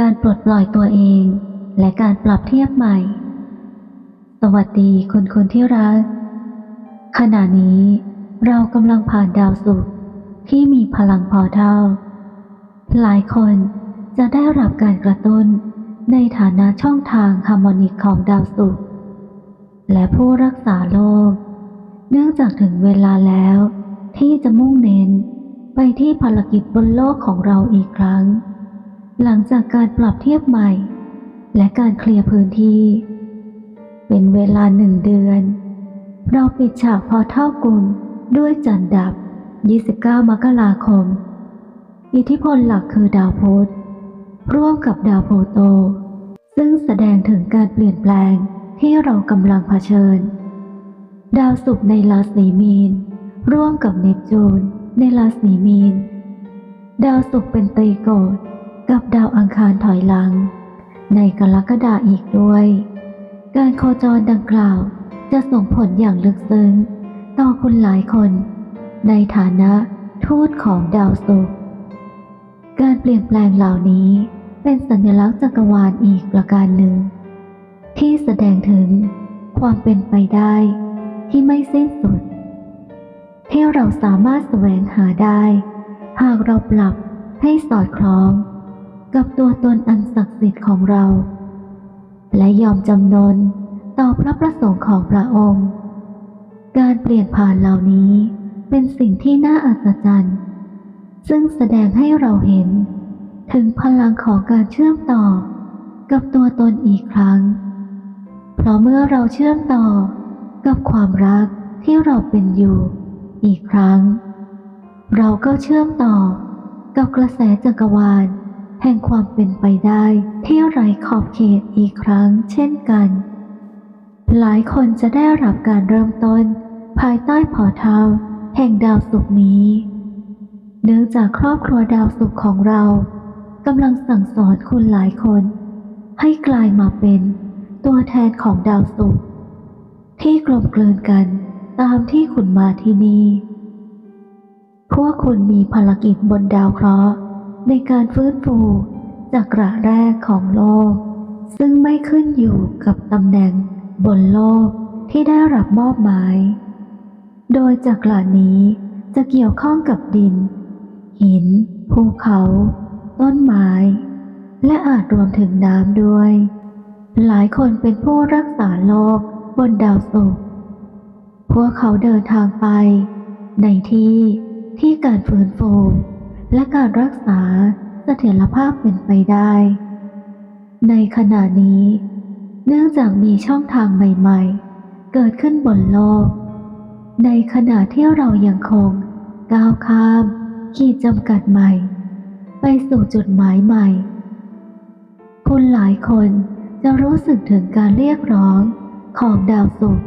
การปลดปล่อยตัวเอง และการปรับเทียบใหม่ สวัสดีคุณคุณที่รัก ขณะนี้เรากำลังผ่านดาวศุกร์ที่มีพลังพอเท่า หลายคนจะได้รับการกระตุ้นในฐานะช่องทางฮาร์โมนิกของดาวศุกร์และผู้รักษาโลก เนื่องจากถึงเวลาแล้วที่จะมุ่งเน้นไปที่ภารกิจบนโลกของเราอีกครั้ง หลังจากการปรับเทียบใหม่ และการเคลียร์พื้นที่ เป็นเวลาหนึ่งเดือน เราปิดฉากพอเท่ากุลด้วยจันดับ 29 มกราคม อิทธิพลหลักคือดาวพุธร่วมกับดาวโพโต ซึ่งแสดงถึงการเปลี่ยนแปลงที่เรากำลังเผชิญ ดาวศุกร์ในราศีมีน ร่วมกับเนปจูนในราศีมีน ดาวศุกร์เป็นตรีโกฏ กับดาวอังคารถอยหลัง ในกรกฎาอีกด้วย การโคจรดังกล่าวจะส่งผลอย่างลึกซึ้ง ต่อคุณหลายคน ในฐานะทูตของดาวศุกร์การเปลี่ยนแปลงเหล่านี้เป็นสัญลักษณ์จักรวาลอีกประการหนึ่ง ที่แสดงถึงความเป็นไปได้ที่ไม่สิ้นสุด ที่เราสามารถแสวงหาได้ หากเราปรับให้สอดคล้อง กับตัวตนอันศักดิ์สิทธิ์ของเรา และยอมจำนนต่อพระประสงค์ของพระองค์ การเปลี่ยนผ่านเหล่านี้เป็นสิ่งที่น่าอัศจรรย์ ซึ่งแสดงให้เราเห็น ถึงพลังของการเชื่อมต่อ กับตัวตนอีกครั้ง เพราะเมื่อเราเชื่อมต่อ กับความรักที่เราเป็นอยู่อีกครั้ง เราก็เชื่อมต่อกับกระแสจักรวาล แห่งความเป็นไปได้ที่ไร้ขอบเขตอีกครั้งเช่นกัน หลายคนจะได้รับการเริ่มต้น ภายใต้พอเท้าแห่งดาวศุกร์นี้ เนื่องจากครอบครัวดาวศุกร์ของเรากำลังสั่งสอนคุณหลายคน ให้กลายมาเป็นตัวแทนของดาวศุกร์ที่กลมกลืนกันตามที่คุณมาที่นี่พวกคุณมีภารกิจบนดาวเคราะห์ ในการฟื้นฟูจากกระแรกของโลก ซึ่งไม่ขึ้นอยู่กับตำแหน่งบนโลกที่ได้รับมอบหมาย โดยจากกระนี้จะเกี่ยวข้องกับดิน หิน ภูเขา ต้นไม้ และอาจรวมถึงน้ำด้วย หลายคนเป็นผู้รักษาโลกบนดาวศุกร์พวกเขาเดินทางไป ในที่ที่การฟื้นฟู และการรักษาเสถียรภาพเป็นไปได้ ในขณะนี้ เนื่องจากมีช่องทางใหม่ๆ เกิดขึ้นบนโลก ในขณะที่เรายังคงก้าวข้าม ขีดจำกัดใหม่ ไปสู่จุดหมายใหม่คุณหลายคนจะรู้สึกถึงการเรียกร้องของดาวศุกร์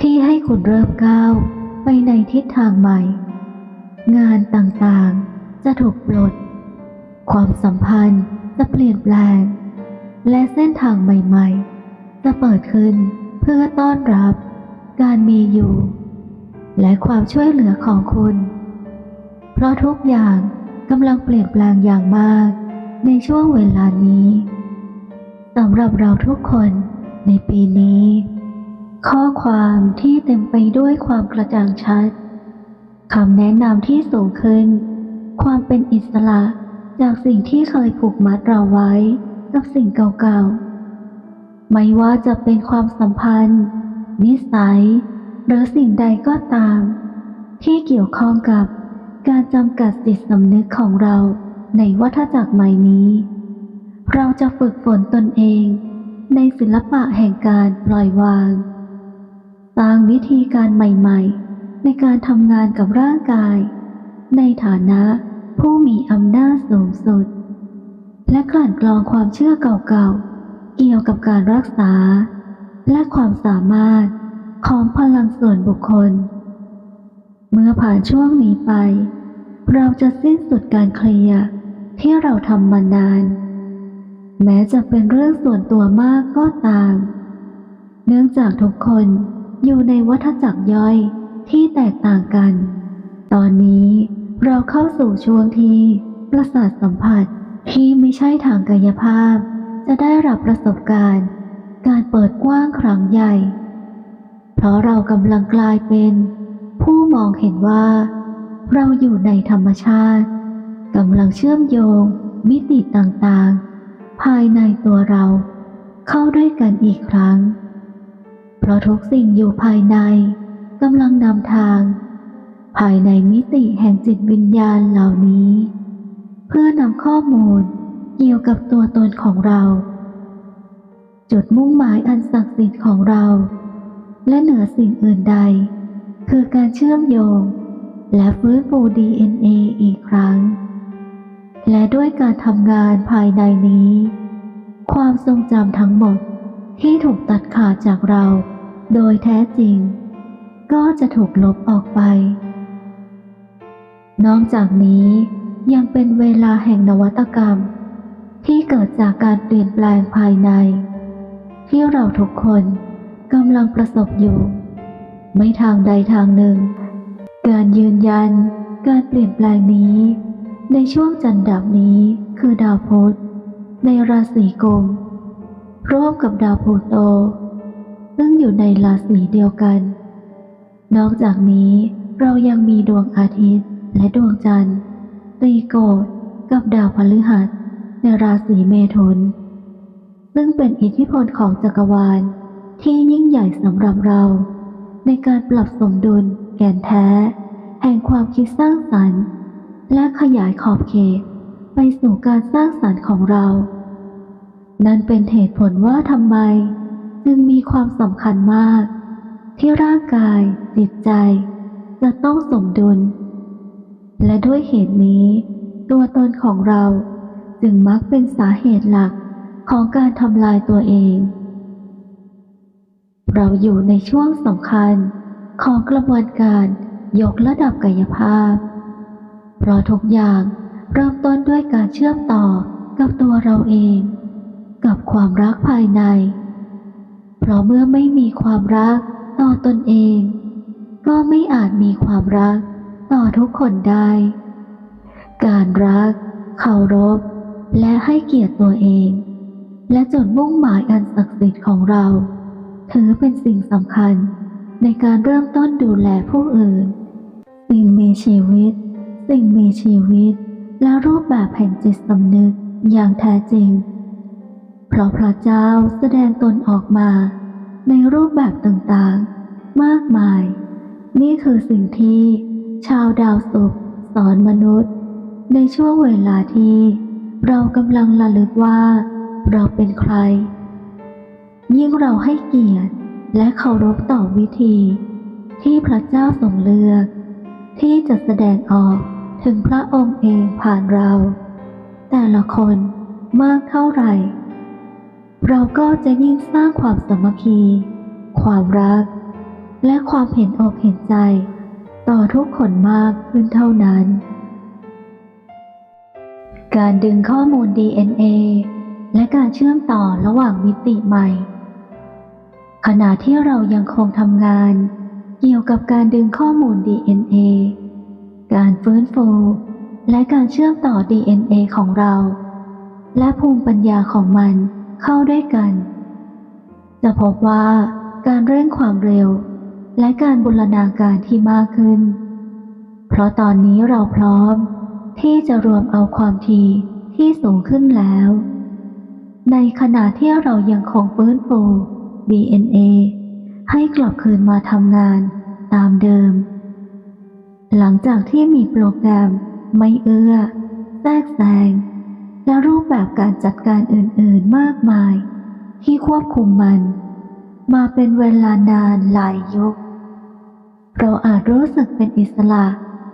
ที่ให้คุณเริ่มก้าวไปในทิศทางใหม่ งานต่างๆ จะถูกปลด ความสัมพันธ์จะเปลี่ยนแปลง และเส้นทางใหม่ๆ จะเปิดขึ้นเพื่อต้อนรับ การมีอยู่ และความช่วยเหลือของคุณ เพราะทุกอย่างกำลังเปลี่ยนแปลงอย่างมากในช่วงเวลานี้สำหรับเราทุกคนในปีนี้ ข้อความที่เต็มไปด้วยความกระจ่างชัดคำแนะนำที่สูงขึ้น ความเป็นอิสระจากสิ่งที่เคยผูกมัดเราไว้กับสิ่งเก่าๆ ไม่ว่าจะเป็นความสัมพันธ์ นิสัย หรือสิ่งใดก็ตาม ที่เกี่ยวข้องกับการจำกัดจิตสำนึกของเราในวัฏจักรใหม่นี้ เราจะฝึกฝนตนเอง ในศิลปะแห่งการปล่อยวาง สร้างวิธีการใหม่ๆ ในการทำงานกับร่างกาย ในฐานะ ผู้มีอำนาจสูงสุด และกลั่นกรองความเชื่อเก่าๆ เกี่ยวกับการรักษา และความสามารถของพลังส่วนบุคคล เมื่อผ่านช่วงนี้ไป เราจะสิ้นสุดการเคลียร์ที่เราทำมานาน แม้จะเป็นเรื่องส่วนตัวมากก็ตาม เนื่องจากทุกคนอยู่ในวัฏจักรย่อยที่แตกต่างกัน ตอนนี้ เราเข้าสู่ช่วงที่ประสาทสัมผัสที่ไม่ใช่ทางกายภาพ จะได้รับประสบการณ์ การเปิดกว้างครั้งใหญ่ เพราะเรากำลังกลายเป็น ผู้มองเห็นว่า เราอยู่ในธรรมชาติกำลังเชื่อมโยง มิติต่างๆ ภายในตัวเรา เข้าด้วยกันอีกครั้ง เพราะทุกสิ่งอยู่ภายในกำลังนำทาง ภายในมิติแห่งจิตวิญญาณเหล่านี้ เพื่อนำข้อมูลเกี่ยวกับตัวตนของเรา จุดมุ่งหมายอันศักดิ์สิทธิ์ของเรา และเหนือสิ่งอื่นใด คือการเชื่อมโยง และฟื้นฟู DNA อีกครั้ง และด้วยการทำงานภายในนี้ ความทรงจำทั้งหมดที่ถูกตัดขาดจากเรา โดยแท้จริง ก็จะถูกลบออกไป นอกจากนี้ยังเป็นเวลาแห่งนวัตกรรม ที่เกิดจากการเปลี่ยนแปลงภายใน ที่เราทุกคนกำลังประสบอยู่ ไม่ทางใดทางหนึ่ง การยืนยันการเปลี่ยนแปลงนี้ ในช่วงจันดับนี้คือดาวพุธในราศีกุมร่วมกับดาวพลูโต ซึ่งอยู่ในราศีเดียวกัน นอกจากนี้เรายังมีดวงอาทิตย์ และดวงจันทร์ ตีโกฏกับดาวพฤหัสในราศีเมถุน ซึ่งเป็นอิทธิพลของจักรวาลที่ยิ่งใหญ่สำหรับเรา ในการปรับสมดุลแกนแท้ แห่งความคิดสร้างสรรค์ และขยายขอบเขตไปสู่การสร้างสรรค์ของเรา นั่นเป็นเหตุผลว่าทำไม จึงมีความสำคัญมาก ที่ร่างกายจิตใจ จะต้องสมดุล และด้วยเหตุนี้ ตัวตนของเราจึงมักเป็นสาเหตุหลักของการทำลายตัวเอง เราอยู่ในช่วงสำคัญของกระบวนการยกระดับกายภาพ เพราะทุกอย่างเริ่มต้นด้วยการเชื่อมต่อกับตัวเราเอง กับความรักภายใน เพราะเมื่อไม่มีความรักต่อตนเอง ก็ไม่อาจมีความรัก ต่อทุกคนได้ การรัก เคารพ และให้เกียรติตัวเอง และจุดมุ่งหมายอันศักดิ์สิทธิ์ของเรา ถือเป็นสิ่งสำคัญในการเริ่มต้นดูแลผู้อื่น สิ่งมีชีวิต สิ่งมีชีวิต และรูปแบบแห่งจิตสำนึกอย่างแท้จริง เพราะพระเจ้าแสดงตนออกมา ในรูปแบบต่างๆ มากมาย นี่คือสิ่งที่ ชาวดาวศุกร์สอนมนุษย์ ในช่วงเวลาที่ เรากำลังระลึกว่า เราเป็นใคร ยิ่งเราให้เกียรติและเคารพต่อวิธี ที่พระเจ้าทรงเลือก ที่จะแสดงออกถึงพระองค์เองผ่านเรา แต่ละคนมากเท่าไหร่ เราก็จะยิ่งสร้างความสามัคคี ความรัก และความเห็นอกเห็นใจ ต่อทุกคนมากขึ้นเท่านั้น การดึงข้อมูล DNA และการเชื่อมต่อระหว่างมิติใหม่ ขณะที่เรายังคงทำงานเกี่ยวกับการดึงข้อมูล DNA การฟื้นฟู และการเชื่อมต่อ DNA ของเรา และภูมิปัญญาของมันเข้าด้วยกัน จะพบว่าการเร่งความเร็ว และการบูรณาการที่มากขึ้น เพราะตอนนี้เราพร้อม ที่จะรวมเอาความถี่ที่สูงขึ้นแล้ว ในขณะที่เรายังคงฟื้นฟู DNA ให้กลับคืนมาทำงานตามเดิม หลังจากที่มีโปรแกรมไม่เอื้อแทรกแซง และรูปแบบการจัดการอื่น ๆ มากมาย ที่ควบคุมมัน มาเป็นเวลานานหลายยุค เราอาจรู้สึกเป็นอิสระ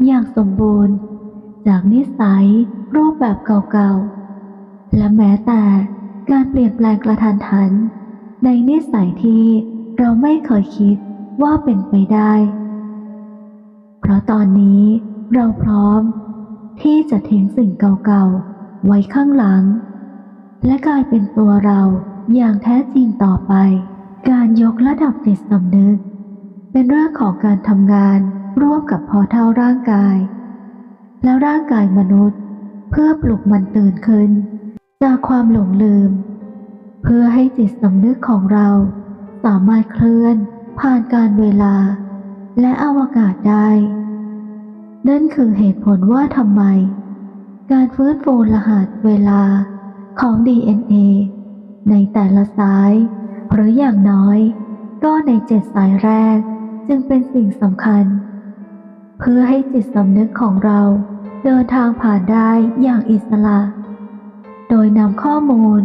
อย่างสมบูรณ์ จากนิสัยรูปแบบเก่าๆ และแม้แต่การเปลี่ยนแปลงกระทันหัน ในนิสัยที่เราไม่เคยคิดว่าเป็นไปได้ เพราะตอนนี้เราพร้อม ที่จะทิ้งสิ่งเก่าๆ ไว้ข้างหลัง และกลายเป็นตัวเราอย่างแท้จริงต่อไป การยกระดับจิตสำนึก เป็นเรื่องของการทำงานร่วมกับพอเท่าร่างกาย แล้วร่างกายมนุษย์พพื่อปลุกมันตื่นขึ้น จากความหลงลืม เพื่อให้จิตสำนึกของเรา สามารถเคลื่อนผ่านการเวลา และอวกาศได้ นั่นคือเหตุผลว่าทำไม การฟื้นฟูรหัสเวลาของ DNA ในแต่ละสาย หรืออย่างน้อย ก็ในเจ็ดสายแรก จึงเป็นสิ่งสำคัญ เพื่อให้จิตสำนึกของเราเดินทางผ่านได้อย่างอิสระ โดยนำข้อมูล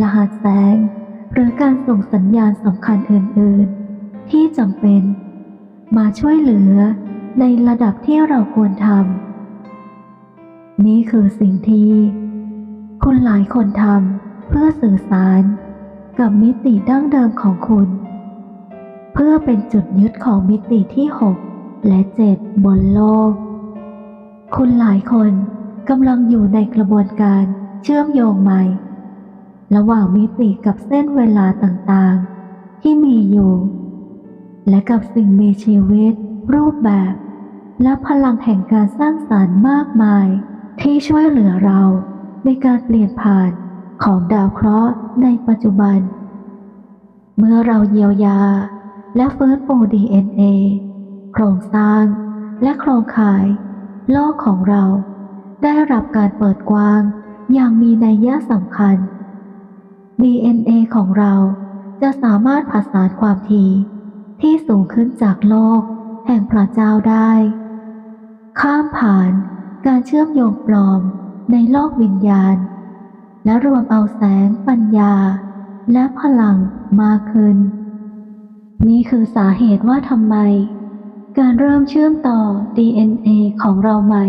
รหัสแสง หรือการส่งสัญญาณสำคัญอื่น ๆ ที่จำเป็น มาช่วยเหลือในระดับที่เราควรทำ นี่คือสิ่งที่คุณหลายคนทำเพื่อสื่อสารกับมิติดั้งเดิมของคุณ เพื่อเป็นจุดยึดของมิติที่ 6 และ 7 บนโลก คุณหลายคนกำลังอยู่ในกระบวนการเชื่อมโยงใหม่ ระหว่างมิติกับเส้นเวลาต่างๆ ที่มีอยู่ และกับสิ่งมีชีวิต รูปแบบ และพลังแห่งการสร้างสารรค์มากมาย ที่ช่วยเหลือเราในการเปลี่ยนผ่านของดาวเคราะห์ในปัจจุบัน เมื่อเราเยียวยา และฟื้นฟู DNA โครงสร้างและโครงข่าย โลกของเรา ได้รับการเปิดกว้างอย่างมีนัยยะสำคัญ DNA ของเราจะสามารถผสานความถี่ที่สูงขึ้นจากโลก แห่งพระเจ้าได้ ข้ามผ่านการเชื่อมโยงปลอมในโลกวิญญาณ และรวมเอาแสงปัญญา และพลังมากขึ้น นี่คือสาเหตุว่าทำไม การเริ่มเชื่อมต่อ DNA ของเราใหม่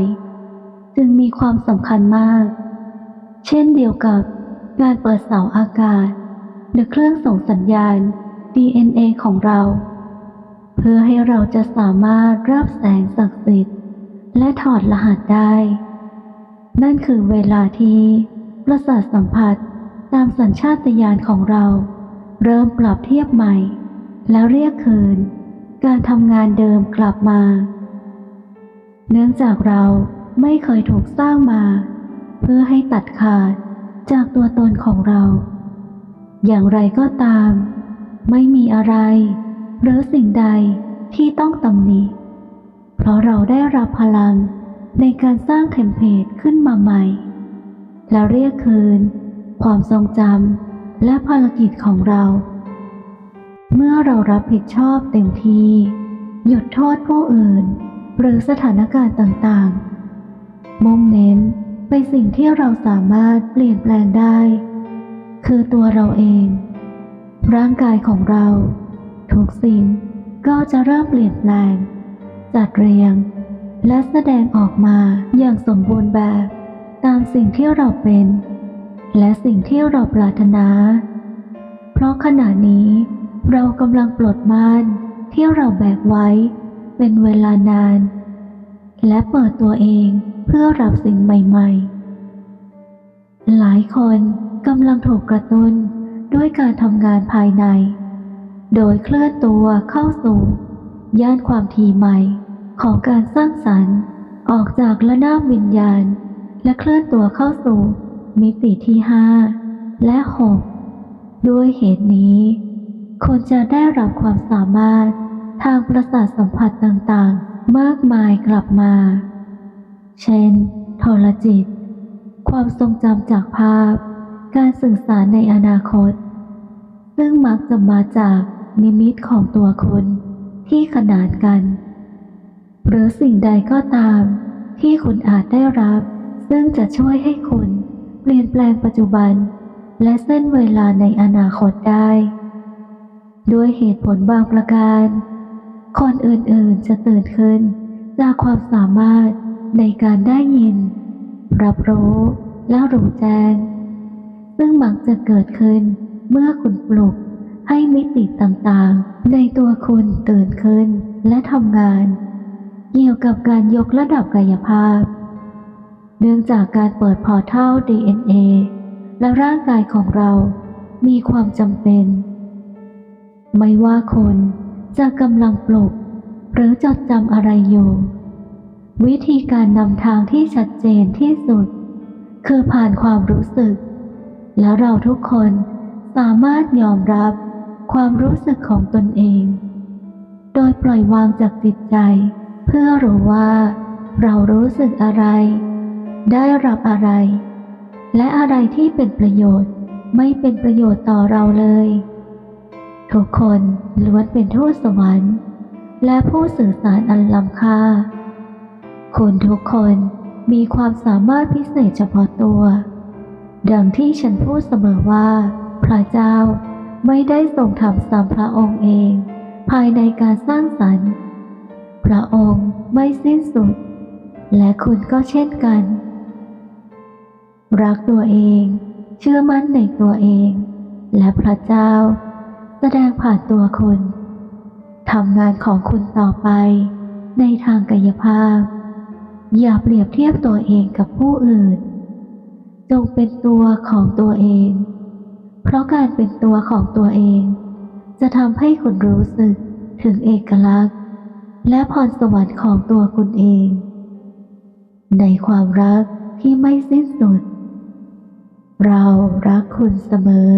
จึงมีความสำคัญมาก เช่นเดียวกับการเปิดเสาอากาศ หรือเครื่องส่งสัญญาณ DNA ของเรา เพื่อให้เราจะสามารถรับแสงศักดิ์สิทธิ์ และถอดรหัสได้ นั่นคือเวลาที่ประสาทสัมผัสตามสัญชาตญาณของเรา เริ่มปรับเทียบใหม่ แล้วเรียกคืน การทำงานเดิมกลับมา เนื่องจากเราไม่เคยถูกสร้างมา เพื่อให้ตัดขาดจากตัวตนของเรา อย่างไรก็ตาม ไม่มีอะไร หรือสิ่งใดที่ต้องตำหนิเพราะเราได้รับพลังในการสร้างเทมเพลตขึ้นมาใหม่ และเรียกคืน ความทรงจำและภารกิจของเรา เมื่อเรารับผิดชอบเต็มที หยุดโทษผู้อื่น หรือสถานการณ์ต่างๆ มุ่งเน้นไปสิ่งที่เราสามารถเปลี่ยนแปลงได้ คือตัวเราเอง ร่างกายของเรา ทุกสิ่งก็จะเริ่มเปลี่ยนแปลง จัดเรียง และแสดงออกมาอย่างสมบูรณ์แบบ ตามสิ่งที่เราเป็น และสิ่งที่เราปรารถนา เพราะขณะนี้ เรากำลังปลดม่านที่เราแบกไว้เป็นเวลานาน และเปิดตัวเองเพื่อรับสิ่งใหม่ๆ หลายคนกำลังถูกกระตุ้นด้วยการทำงานภายใน โดยเคลื่อนตัวเข้าสู่ย่านความถี่ใหม่ของการสร้างสรรค์ ออกจากระนาบวิญญาณ และเคลื่อนตัวเข้าสู่มิติที่ห้าและหกด้วยเหตุนี้ คุณจะได้รับความสามารถทางประสาทสัมผัสต่างๆ มากมายกลับมา เช่นโทรจิต ความทรงจำจากภาพ การสื่อสารในอนาคต ซึ่งมักจะมาจากนิมิตของตัวคุณที่ขนานกัน หรือสิ่งใดก็ตามที่คุณอาจได้รับ ซึ่งจะช่วยให้คุณเปลี่ยนแปลงปัจจุบัน และเส้นเวลาในอนาคตได้ ด้วยเหตุผลบางประการ คนอื่นๆจะตื่นขึ้น จากความสามารถในการได้ยิน รับรู้และรู้แจ้ง ซึ่งมักจะเกิดขึ้นเมื่อคุณปลุกให้มิติต่างๆ ในตัวคุณตื่นขึ้นและทำงาน เกี่ยวกับการยกระดับกายภาพ เนื่องจากการเปิดพอร์ทัล DNA และร่างกายของเรามีความจำเป็น ไม่ว่าคุณจะกำลังปลุกหรือจดจำอะไรอยู่วิธีการนำทางที่ชัดเจนที่สุด คือผ่านความรู้สึก และเราทุกคนสามารถยอมรับความรู้สึกของตนเอง โดยปล่อยวางจากจิตใจ เพื่อรู้ว่า เรารู้สึกอะไร ได้รับอะไร และอะไรที่เป็นประโยชน์ไม่เป็นประโยชน์ต่อเราเลย ทุกคนล้วนเป็นทูตสวรรค์ และผู้สื่อสารอันล้ำค่าคุณทุกคนมีความสามารถพิเศษเฉพาะตัว ดังที่ฉันพูดเสมอว่า พระเจ้าไม่ได้ทรงทำซ้ำพระองค์เอง ภายในการสร้างสรรค์ พระองค์ไม่สิ้นสุด และคุณก็เช่นกัน รักตัวเอง เชื่อมั่นในตัวเอง และพระเจ้า แสดงผ่านตัวคุณทำงานของคุณต่อไปในทางกายภาพ อย่าเปรียบเทียบตัวเองกับผู้อื่น จงเป็นตัวของตัวเอง เพราะการเป็นตัวของตัวเอง จะทำให้คุณรู้สึกถึงเอกลักษณ์ และพรสวรรค์ของตัวคุณเอง ในความรักที่ไม่สิ้นสุด เรารักคุณเสมอ